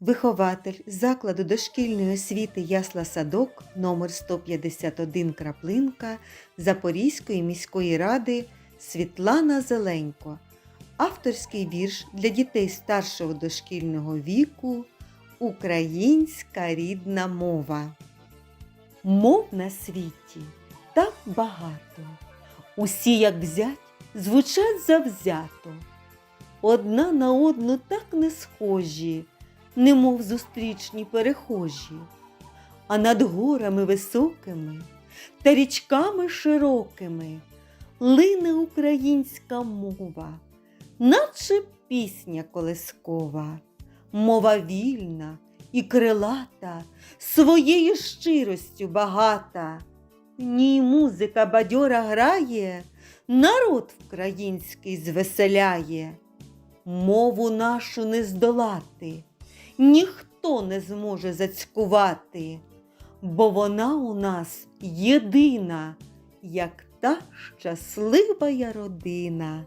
вихователь закладу дошкільної освіти Ясла Садок номер 151 Краплинка Запорізької міської ради Світлана Зеленько. Авторський вірш для дітей старшого дошкільного віку Українська рідна мова. Мов на світі так багато. Усі, як взять, звучать завзято. Одна на одну так не схожі, немов зустрічні перехожі, а над горами високими та річками широкими лине українська мова, наче пісня колискова, мова вільна і крилата, своєю щиростю багата. В ній музика бадьора грає, народ український звеселяє. Мову нашу не здолати, ніхто не зможе зацькувати, бо вона у нас єдина, як та щаслива родина.